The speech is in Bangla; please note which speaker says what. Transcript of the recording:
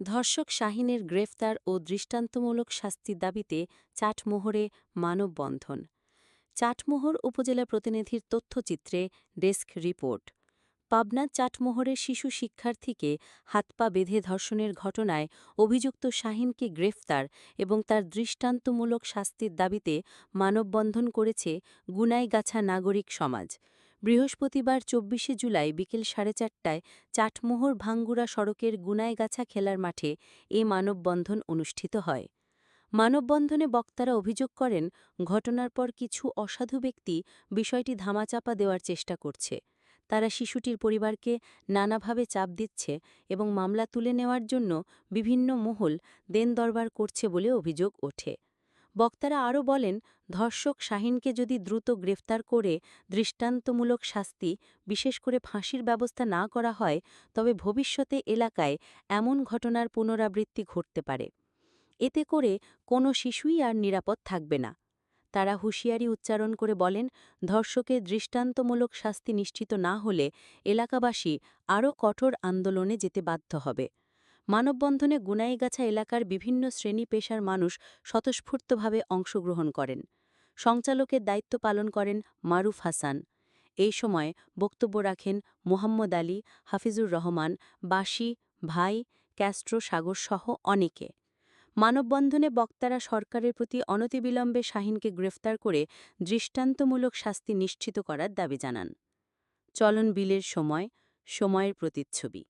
Speaker 1: ধর্ষক শাহিনের গ্রেফতার ও দৃষ্টান্তমূলক শাস্তির দাবিতে চাটমোহরে মানববন্ধন। চাটমোহর উপজেলা প্রতিনিধির তথ্যচিত্রে ডেস্ক রিপোর্ট। পাবনা চাটমোহরের শিশু শিক্ষার্থীকে হাত পা বেঁধে ধর্ষণের ঘটনায় অভিযুক্ত শাহিনকে গ্রেফতার এবং তার দৃষ্টান্তমূলক শাস্তির দাবিতে মানববন্ধন করেছে গুনাইগাছা নাগরিক সমাজ। বৃহস্পতিবার চব্বিশে জুলাই বিকেল সাড়ে চারটায় চাটমোহর ভাঙ্গুরা সড়কের গুনাইগাছা খেলার মাঠে এ মানববন্ধন অনুষ্ঠিত হয়। মানববন্ধনে বক্তারা অভিযোগ করেন, ঘটনার পর কিছু অসাধু ব্যক্তি বিষয়টি ধামাচাপা দেওয়ার চেষ্টা করছে। তারা শিশুটির পরিবারকে নানাভাবে চাপ দিচ্ছে এবং মামলা তুলে নেওয়ার জন্য বিভিন্ন মহল দেন দরবার করছে বলে অভিযোগ ওঠে। বক্তারা আরও বলেন, ধর্ষক শাহিনকে যদি দ্রুত গ্রেফতার করে দৃষ্টান্তমূলক শাস্তি, বিশেষ করে ফাঁসির ব্যবস্থা না করা হয়, তবে ভবিষ্যতে এলাকায় এমন ঘটনার পুনরাবৃত্তি ঘটতে পারে। এতে করে কোনো শিশুই আর নিরাপদ থাকবে না। তারা হুঁশিয়ারি উচ্চারণ করে বলেন ধর্ষকের দৃষ্টান্তমূলক শাস্তি নিশ্চিত না হলে এলাকাবাসী আরও কঠোর আন্দোলনে যেতে বাধ্য হবে। মানববন্ধনে গুনাইগাছা এলাকার বিভিন্ন শ্রেণি পেশার মানুষ স্বতঃস্ফূর্তভাবে অংশগ্রহণ করেন। সঞ্চালকের দায়িত্ব পালন করেন মারুফ হাসান। এই সময় বক্তব্য রাখেন মোহাম্মদ আলী, হাফিজুর রহমান, বাসি, ভাই, ক্যাস্ট্রো সাগরসহ অনেকে। মানববন্ধনে বক্তারা সরকারের প্রতি অনতিবিলম্বে শাহিনকে গ্রেফতার করে দৃষ্টান্তমূলক শাস্তি নিশ্চিত করার দাবি জানান। চলন বিলের সময়, সময়ের প্রতিচ্ছবি।